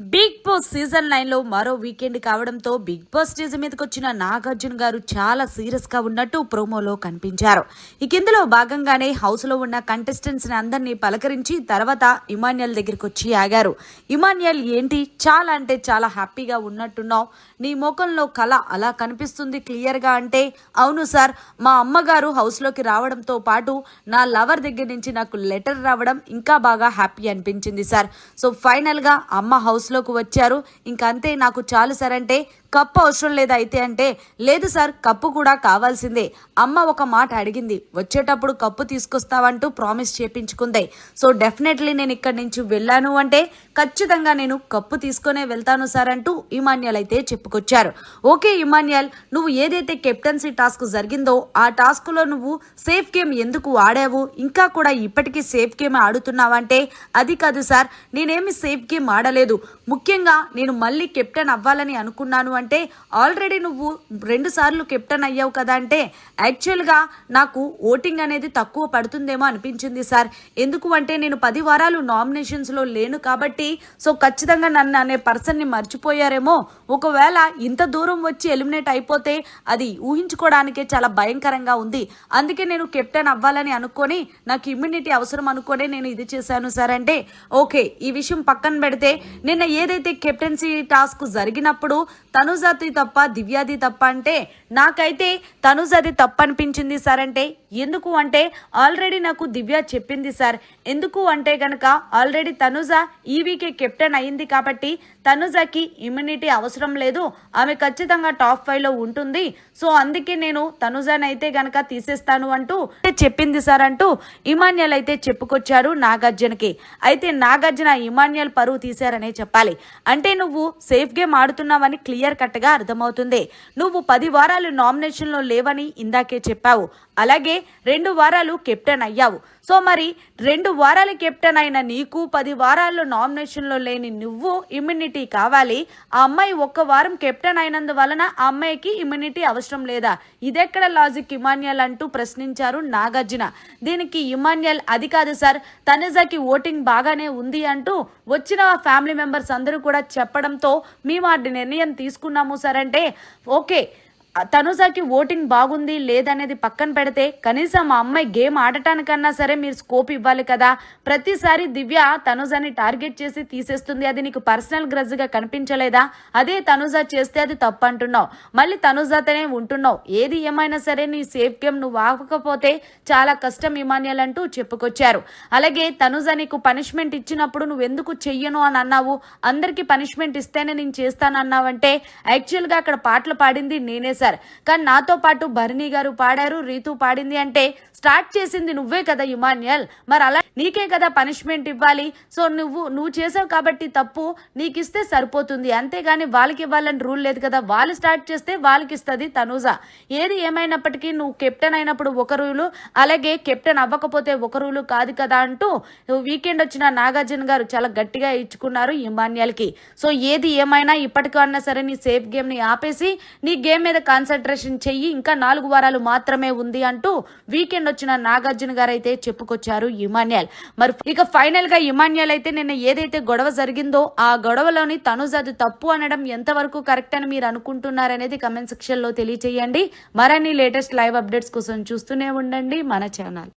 Big boss season నైన్లో మరో weekend కావడంతో బిగ్ బాస్ స్టేజ్ మీదకి వచ్చిన నాగార్జున గారు చాలా సీరియస్గా ఉన్నట్టు ప్రోమోలో కనిపించారు. ఇక ఇందులో భాగంగానే హౌస్లో ఉన్న కంటెస్టెంట్స్ని అందరినీ పలకరించి తర్వాత ఇమాన్యుయల్ దగ్గరికి వచ్చి ఆగారు. ఇమాన్యుయల్ ఏంటి? చాలా అంటే చాలా హ్యాపీగా ఉన్నట్టున్నావు. నీ ముఖంలో కళ అలా కనిపిస్తుంది క్లియర్గా అంటే అవును సార్ మా అమ్మగారు హౌస్లోకి రావడంతో పాటు నా లవర్ దగ్గర నుంచి నాకు లెటర్ రావడం ఇంకా బాగా హ్యాపీ అనిపించింది సార్. సో ఫైనల్గా అమ్మ హౌస్ లోకి వచ్చారు. ఇంకా అంతే నాకు చాలు సార్ అంటే కప్పు అవసరం లేదా అయితే అంటే లేదు సార్ కప్పు కూడా కావాల్సిందే. అమ్మ ఒక మాట అడిగింది. వచ్చేటప్పుడు కప్పు తీసుకొస్తావంటూ ప్రామిస్ చేపించుకుంది. సో డెఫినెట్లీ నేను ఇక్కడి నుంచి వెళ్ళాను అంటే ఖచ్చితంగా నేను కప్పు తీసుకొనే వెళ్తాను సార్ అంటూ ఇమాన్యాల్ అయితే చెప్పుకొచ్చారు. ఓకే ఇమాన్యాల్ నువ్వు ఏదైతే కెప్టెన్సీ టాస్క్ జరిగిందో ఆ టాస్క్లో నువ్వు సేఫ్ గేమ్ ఎందుకు ఆడావు? ఇంకా కూడా ఇప్పటికీ సేఫ్ గేమ్ ఆడుతున్నావంటే అది కాదు సార్ నేనేమి సేఫ్ గేమ్ ఆడలేదు. ముఖ్యంగా నేను మళ్ళీ కెప్టెన్ అవ్వాలని అనుకున్నాను అంటే ఆల్రెడీ నువ్వు రెండు సార్లు కెప్టెన్ అయ్యావు కదా అంటే యాక్చువల్గా నాకు ఓటింగ్ అనేది తక్కువ పడుతుందేమో అనిపించింది సార్. ఎందుకు అంటే నేను పది వారాలు నామినేషన్స్లో లేను కాబట్టి సో ఖచ్చితంగా నన్ను అనే పర్సన్ని మర్చిపోయారేమో. ఒకవేళ ఇంత దూరం వచ్చి ఎలిమినేట్ అయిపోతే అది ఊహించుకోవడానికే చాలా భయంకరంగా ఉంది. అందుకే నేను కెప్టెన్ అవ్వాలని అనుకొని నాకు ఇమ్యూనిటీ అవసరం అనుకొని నేను ఇది చేశాను సార్. అంటే ఓకే ఈ విషయం పక్కన పెడితే నిన్న ఏదైతే కెప్టెన్సీ టాస్క్ జరిగినప్పుడు తను తనుజాది తప్ప దివ్యాది తప్ప అంటే నాకైతే తనుజాది తప్పు అనిపించింది సార్ అంటే ఎందుకు అంటే ఆల్రెడీ నాకు దివ్య చెప్పింది సార్. ఎందుకు అంటే గనక ఆల్రెడీ తనుజ ఈవీకే కెప్టెన్ అయింది కాబట్టి తనుజకి ఇమ్యూనిటీ అవసరం లేదు. ఆమె ఖచ్చితంగా టాప్ ఫైవ్లో ఉంటుంది. సో అందుకే నేను తనుజాని అయితే గనక తీసేస్తాను అంటూ చెప్పింది సార్ అంటూ ఇమాన్యల్ అయితే చెప్పుకొచ్చారు నాగార్జునకి. అయితే నాగార్జున ఇమాన్యుల్ పరువు తీశారనే చెప్పాలి. అంటే నువ్వు సేఫ్ గేమ్ ఆడుతున్నావని క్లియర్ కట్గా అర్థమవుతుంది. నువ్వు పది వారాలు నామినేషన్లో లేవని ఇందాకే చెప్పావు. అలాగే రెండు వారాలు కెప్టెన్ అయ్యావు. సో మరి రెండు వారాలు కెప్టెన్ అయిన నీకు పది వారాల్లో నామినేషన్లో లేని నువ్వు ఇమ్యూనిటీ కావాలి. ఆ అమ్మాయి ఒక్క వారం కెప్టెన్ అయినందువలన ఆ అమ్మాయికి ఇమ్యూనిటీ అవసరం లేదా? ఇదెక్కడ లాజిక్ ఇమాన్యల్ అంటూ ప్రశ్నించారు నాగార్జున. దీనికి ఇమాన్యల్ అది కాదు సార్ తనుజకి ఓటింగ్ బాగానే ఉంది అంటూ వచ్చిన ఫ్యామిలీ మెంబర్స్ అందరూ కూడా చెప్పడంతో మేము ఆ నిర్ణయం తీసుకున్నాము సార్ అంటే ఓకే తనుజాకి ఓటింగ్ బాగుంది లేదనేది పక్కన పెడితే కనీసం ఆ అమ్మాయి గేమ్ ఆడటానికన్నా సరే మీరు స్కోప్ ఇవ్వాలి కదా. ప్రతిసారి దివ్య తనుజాని టార్గెట్ చేసి తీసేస్తుంది. అది నీకు పర్సనల్ గ్రజ్గా కనిపించలేదా? అదే తనుజా చేస్తే అది తప్పు అంటున్నావు మళ్ళీ తనుజాతోనే ఉంటున్నావు. ఏది ఏమైనా సరే నీ సేఫ్ గేమ్ నువ్వు ఆగకపోతే చాలా కష్టం ఇమాన్యాల్ అంటూ చెప్పుకొచ్చారు. అలాగే తనుజ నీకు పనిష్మెంట్ ఇచ్చినప్పుడు నువ్వు ఎందుకు చెయ్యను అని అన్నావు? అందరికీ పనిష్మెంట్ ఇస్తేనే నేను చేస్తాను అన్నావంటే యాక్చువల్గా అక్కడ పాటలు పాడింది నేనే సార్. కానీ నాతో పాటు భరణి గారు పాడారు రీతు పాడింది అంటే స్టార్ట్ చేసింది నువ్వే కదా యుమాన్యల్ మరి అలా నీకే కదా పనిష్మెంట్ ఇవ్వాలి. సో నువ్వు నువ్వు చేసావు కాబట్టి తప్పు నీకు ఇస్తే సరిపోతుంది. అంతేగాని వాళ్ళకి ఇవ్వాలని రూల్ లేదు కదా. వాళ్ళు స్టార్ట్ చేస్తే వాళ్ళకి ఇస్తుంది తనూజ. ఏది ఏమైనప్పటికీ నువ్వు కెప్టెన్ అయినప్పుడు ఒక రూలు అలాగే కెప్టెన్ అవ్వకపోతే ఒక రూలు కాదు కదా అంటూ వీకెండ్ వచ్చిన నాగార్జున గారు చాలా గట్టిగా ఇచ్చుకున్నారు ఇమాన్యాలకి సో ఏది ఏమైనా ఇప్పటికన్నా సరే నీ సేఫ్ గేమ్ని ఆపేసి నీ గేమ్ మీద కాన్సన్ట్రేషన్ చెయ్యి ఇంకా నాలుగు వారాలు మాత్రమే ఉంది అంటూ వీకెండ్ వచ్చిన నాగార్జున గారు అయితే చెప్పుకొచ్చారు ఇమాన్యాల్. మరి ఇక ఫైనల్గా ఇమాన్యాల్ అయితే నిన్న ఏదైతే గొడవ జరిగిందో ఆ గొడవలోని తనుజ్ అది తప్పు అనడం ఎంతవరకు కరెక్ట్ అని మీరు అనుకుంటున్నారనేది కమెంట్ సెక్షన్లో తెలియచేయండి. మరిన్ని లేటెస్ట్ లైవ్ అప్డేట్స్ కోసం చూస్తూనే ఉండండి మన ఛానల్.